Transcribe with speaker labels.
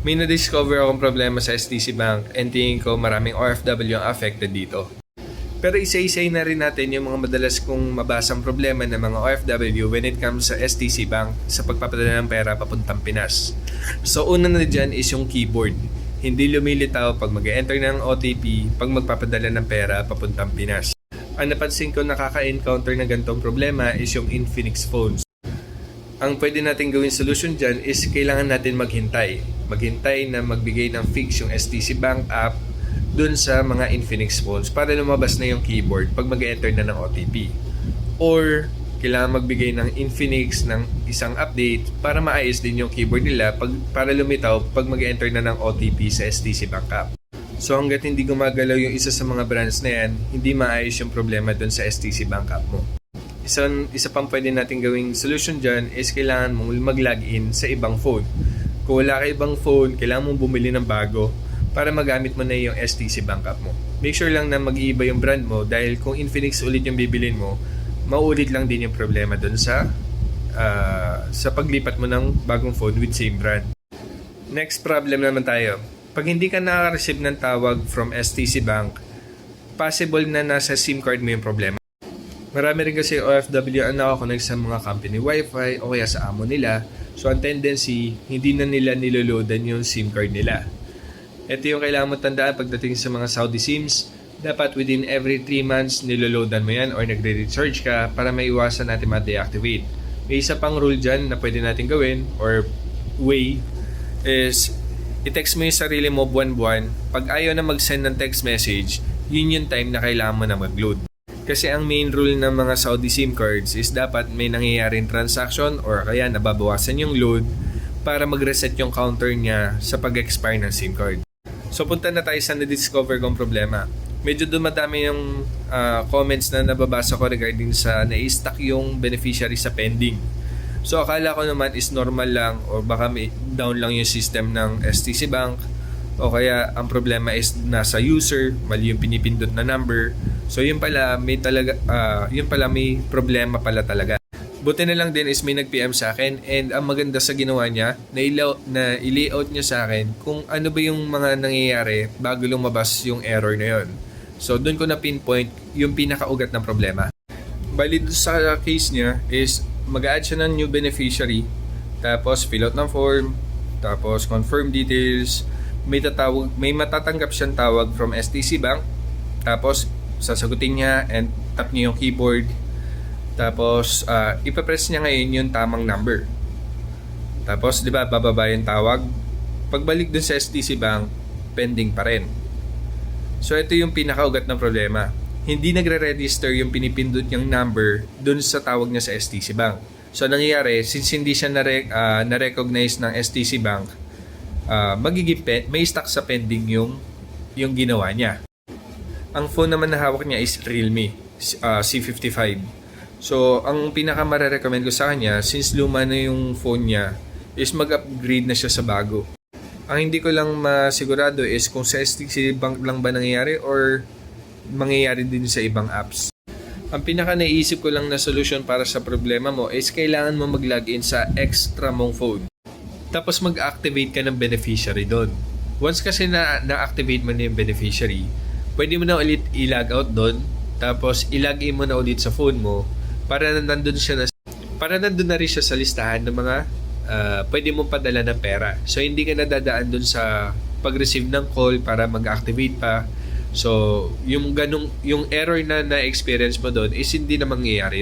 Speaker 1: May na-discover akong problema sa STC Bank and tingin ko maraming OFW ang affected dito. Pero isa-isay na rin natin yung mga madalas kong mabasang problema ng mga OFW when it comes sa STC Bank sa pagpapadala ng pera papuntang Pinas. So una na dyan is yung keyboard. Hindi lumilitaw pag mag enter ng OTP pag magpapadala ng pera papuntang Pinas. Ang napansin ko nakaka-encounter na ganitong problema is yung Infinix phones. Ang pwede natin gawin solution dyan is kailangan natin maghintay. Maghintay na magbigay ng fix yung STC Bank app dun sa mga Infinix phones para lumabas na yung keyboard pag mag enter na ng OTP. Or kailangan magbigay ng Infinix ng isang update para maayos din yung keyboard nila pag, para lumitaw pag mag enter na ng OTP sa STC Bank app. So hanggat hindi gumagalaw yung isa sa mga brands na yan, hindi maayos yung problema dun sa STC Bank app mo. Isa, isa pang pwede natin gawing solution dyan is kailangan mong mag-login sa ibang phone. Kung wala ka ibang phone, kailangan mong bumili ng bago para magamit mo na yung STC Bank app mo. Make sure lang na mag-iiba yung brand mo dahil kung Infinix ulit yung bibilin mo, maulit lang din yung problema dun sa ah, sa paglipat mo ng bagong phone with same brand. Next problem naman tayo. Pag hindi ka nakaka-receive ng tawag from STC Bank, possible na nasa SIM card mo yung problema. Marami rin kasi OFW ang nakakonect sa mga company wifi o kaya sa amo nila. So ang tendency, hindi na nila niloloadan yung SIM card nila. Ito yung kailangan mo tandaan pagdating sa mga Saudi SIMs. Dapat within every 3 months niloloadan mo yan or nagre-recharge ka para maiwasan natin ma-deactivate. May isa pang rule dyan na pwede natin gawin or way is i-text mo yung sarili mo buwan-buwan. Pag ayaw na mag-send ng text message, yun yung time na kailangan mo na mag-load. Kasi ang main rule ng mga Saudi SIM cards is dapat may nangyayaring transaction or kaya nababawasan yung load para mag-reset yung counter niya sa pag-expire ng SIM card. So punta na tayo sa na-discover kong problema. Medyo dumadami yung ah, comments na nababasa ko regarding sa na-stuck yung beneficiary sa pending. So akala ko naman is normal lang or baka may down lang yung system ng STC Bank o kaya ang problema is nasa user, mali yung pinipindot na number. So yun pala may talaga ah, yun pala may problema pala talaga. Buti na lang din is may nag-PM sa akin and ang maganda sa ginawa niya, na, ilaw, na i-layout niya sa akin kung ano ba yung mga nangyayari bago lumabas yung error na yun. So doon ko na pinpoint yung pinakaugat ng problema. Bali sa case niya is mag-add siya ng new beneficiary, tapos fill out ng form, tapos confirm details, may tatawag, may matatanggap siyang tawag from STC Bank, tapos sasagutin niya and tap niya yung keyboard, tapos uh, ipapress niya ngayon yung tamang number. Tapos 'di ba bababa yung tawag, pagbalik dun sa STC Bank, pending pa rin. So ito yung pinakaugat ng problema. Hindi nagre-register yung pinipindot niyang number dun sa tawag niya sa STC Bank. So nangyayari, since hindi siya na- ah, na-recognize ng STC Bank, ah, magiging pe- may stuck sa pending yung yung ginawa niya. Ang phone naman na hawak niya is Realme ah, C55. So, ang pinaka recommend ko sa kanya, since luma na yung phone niya, is mag-upgrade na siya sa bago. Ang hindi ko lang masigurado is kung sa STC Bank lang ba nangyayari or mangyayari din sa ibang apps. Ang pinaka naisip ko lang na solution para sa problema mo is kailangan mo mag-login sa extra mong phone. Tapos mag-activate ka ng beneficiary doon. Once kasi na na-activate mo na yung beneficiary, pwede mo na ulit i-log out doon, tapos i-log in mo na ulit sa phone mo para na nandun siya na para nandun na rin siya sa listahan ng mga ah, pwede mong padala ng pera. So hindi ka nadadaan doon sa pag-receive ng call para mag-activate pa. So, yung ganung yung error na na-experience mo doon is hindi na mangyayari